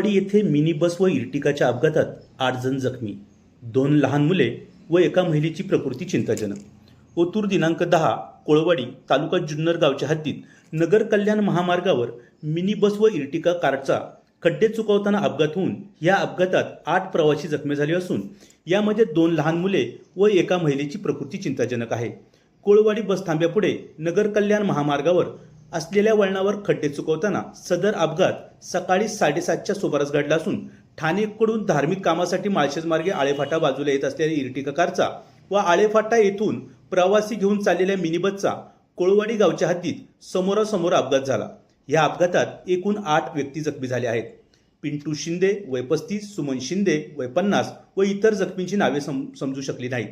कोळवाडी येथे mini bus व इर्टिकाच्या अपघातात आठ जण जखमी दोन लहान मुले व एका महिलेची प्रकृती चिंताजनक. ओतूर दिनांक दहा कोळवाडी तालुका जुन्नर गावच्या हद्दीत नगर कल्याण महामार्गावर मिनी बस व इर्टिका कारचा खड्डे चुकवताना अपघात होऊन या अपघातात आठ प्रवासी जखमी झाले असून यामध्ये दोन लहान मुले व एका महिलेची प्रकृती चिंताजनक आहे. कोळवाडी बस थांब्यापुढे नगर कल्याण महामार्गावर असलेल्या वळणावर खड्डे चुकवताना सदर अपघात सकाळी साडेसातच्या सुमारास घडला असून ठाणेकडून धार्मिक कामासाठी माळशेज मार्गे आळेफाटा बाजूला येत असलेल्या इरटिका कारचा व आळेफाटा येथून प्रवासी घेऊन चाललेल्या मिनीबसचा कोळवाडी गावच्या हद्दीत समोरासमोर अपघात झाला. या अपघातात एकूण आठ व्यक्ती जखमी झाल्या आहेत. पिंटू शिंदे वय पस्तीस सुमन शिंदे वय पन्नास व इतर जखमींची नावे सम समजू शकली नाहीत.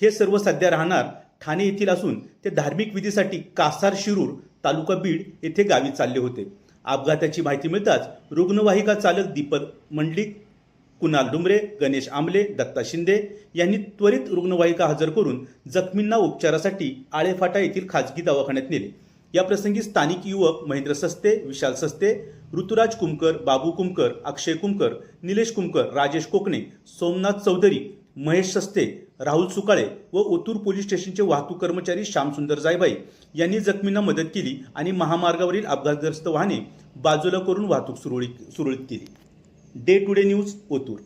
हे सर्व सध्या राहणार ठाणे येथील असून ते धार्मिक विधीसाठी कासार शिरूर तालुका बीड येथे गावी चालले होते. अपघाताची माहिती मिळताच रुग्णवाहिका चालक दीपक मंडलिक कुणाल डुमरे गणेश आमले दत्ता शिंदे यांनी त्वरित रुग्णवाहिका हजर करून जखमींना उपचारासाठी आळेफाटा येथील खाजगी दवाखान्यात नेले. या प्रसंगी स्थानिक युवक महेंद्र सस्ते विशाल सस्ते ऋतुराज कुमकर बाबू कुमकर अक्षय कुमकर निलेश कुमकर राजेश कोकणे सोमनाथ चौधरी महेश सस्ते राहुल सुकाळे व ओतूर पोलीस स्टेशनचे वाहतूक कर्मचारी श्यामसुंदर जायबाई यांनी जखमींना मदत केली आणि महामार्गावरील अपघातग्रस्त वाहने बाजूला करून वाहतूक सुरळीत सुरळीत केली. Day to day news Otur.